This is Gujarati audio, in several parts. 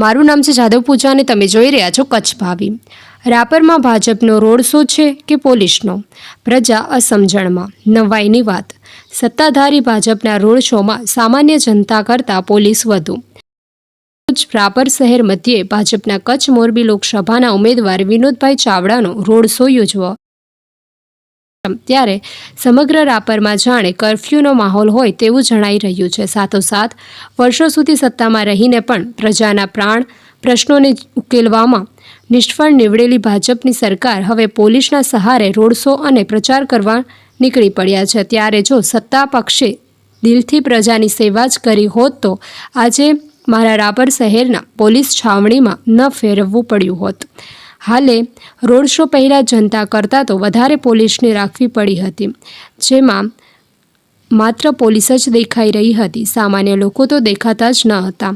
મારું નામ છે જાદવ પૂજા અને તમે જોઈ રહ્યા છો કચ્છ ભાવી. રાપરમાં ભાજપનો રોડ શો છે કે પોલીસનો? પ્રજા અસમજણમાં. નવાઈની વાત. સત્તાધારી ભાજપના રોડ શોમાં સામાન્ય જનતા કરતાં પોલીસ વધુ. રાપર શહેર મધ્યે ભાજપના કચ્છ મોરબી લોકસભાના ઉમેદવાર વિનોદભાઈ ચાવડાનો રોડ શો યોજવો. ત્યારે સમગ્ર રાપરમાં જાણે કરફ્યુનો માહોલ હોય તેવું જણાઈ રહ્યું છે. સાથોસાથ, વર્ષો સુધી સત્તામાં રહીને પણ પ્રજાના પ્રાણ પ્રશ્નોને ઉકેલવામાં નિષ્ફળ નીવડેલી ભાજપની સરકાર હવે પોલીસના સહારે રોડ અને પ્રચાર કરવા નીકળી પડ્યા છે. ત્યારે જો સત્તા પક્ષે દિલથી પ્રજાની સેવા જ કરી હોત તો આજે મારા રાપર શહેરના પોલીસ છાવણીમાં ન ફેરવવું પડ્યું હોત. હાલે રોડ શો પહેલાં જનતા કરતાં તો વધારે પોલીસને રાખવી પડી હતી. જેમાં માત્ર પોલીસ જ દેખાઈ રહી હતી. સામાન્ય લોકો તો દેખાતા જ ન હતા.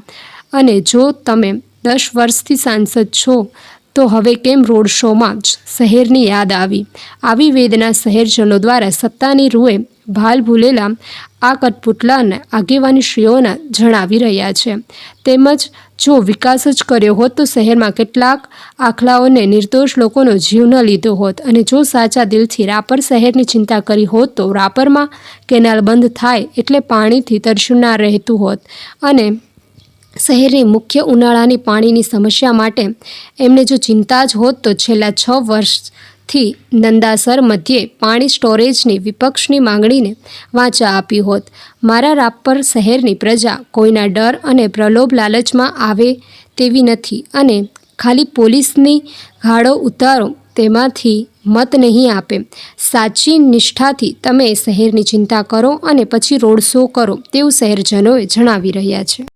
અને જો તમે દસ વર્ષથી સાંસદ છો તો હવે કેમ રોડ શોમાં જ શહેરની યાદ આવી? આવી વેદના શહેરજનો દ્વારા સત્તાની રૂએ ભાલ ભૂલેલા આ કઠપુતલાને આગેવાની શ્રીઓના જણાવી રહ્યા છે. તેમજ જો વિકાસ જ કર્યો હોત તો શહેરમાં કેટલાક આખલાઓને નિર્દોષ લોકોનો જીવ ન લીધો હોત અને જો સાચા દિલથી રાપર શહેરની ચિંતા કરી હોત તો રાપરમાં કેનાલ બંધ થાય એટલે પાણીથી તરસ્યું ના રહેતું હોત અને શહેરની મુખ્ય ઉનાળાની પાણીની સમસ્યા માટે એમને જો ચિંતા જ હોત તો છેલ્લા છ વર્ષથી નંદાસર મધ્યે પાણી સ્ટોરેજની વિપક્ષની માંગણીને વાંચા આપી હોત. મારા રાપર શહેરની પ્રજા કોઈના ડર અને પ્રલોભ લાલચમાં આવે તેવી નથી અને ખાલી પોલીસની ગાળો ઉતારો તેમાંથી મત નહીં આપે. સાચી નિષ્ઠાથી તમે શહેરની ચિંતા કરો અને પછી રોડ શો કરો તેવું શહેરજનોએ જણાવી રહ્યા છે.